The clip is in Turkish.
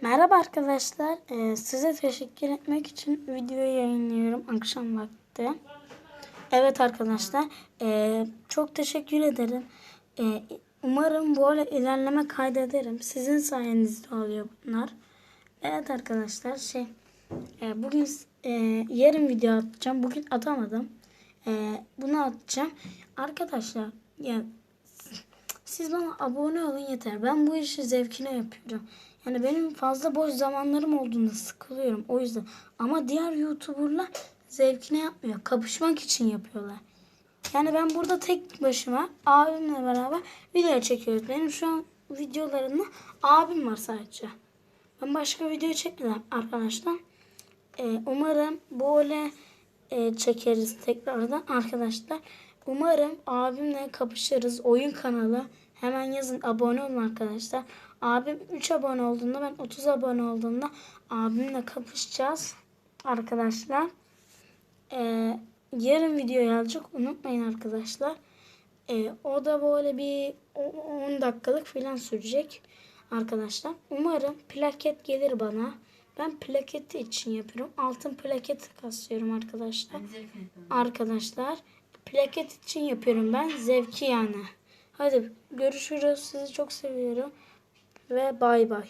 Merhaba arkadaşlar. Ee, size teşekkür etmek için videoyu yayınlıyorum akşam vakti. Evet arkadaşlar. ee, çok teşekkür ederim. Ee, umarım böyle ilerleme kaydederim. Sizin sayenizde oluyor bunlar. Evet arkadaşlar şey ee, bugün ee, yarın video atacağım. Bugün atamadım. Ee, bunu atacağım. Arkadaşlar ya siz bana abone olun yeter. Ben bu işi zevkine yapıyorum. Yani benim fazla boş zamanlarım olduğunda sıkılıyorum. O yüzden. Ama diğer YouTuber'lar zevkine yapmıyor. Kapışmak için yapıyorlar. Yani ben burada tek başıma abimle beraber video çekiyoruz. Benim şu an videolarımda abim var sadece. Ben başka video çekmedim arkadaşlar. Ee, umarım böyle e, çekeriz tekrardan arkadaşlar. Umarım abimle kapışırız. Oyun kanalı. Hemen yazın abone olun arkadaşlar. Abim 3 abone olduğunda ben 30 abone olduğunda abimle kapışacağız arkadaşlar. Ee, yarın video gelecek unutmayın arkadaşlar. Ee, o da böyle bir o- 10 dakikalık falan sürecek arkadaşlar. Umarım plaket gelir bana. Ben plaketi için yapıyorum. Altın plaket kasıyorum arkadaşlar. Arkadaşlar plaket için yapıyorum ben. Zevki yani. Hadi görüşürüz. Sizi çok seviyorum. Ve bay bay.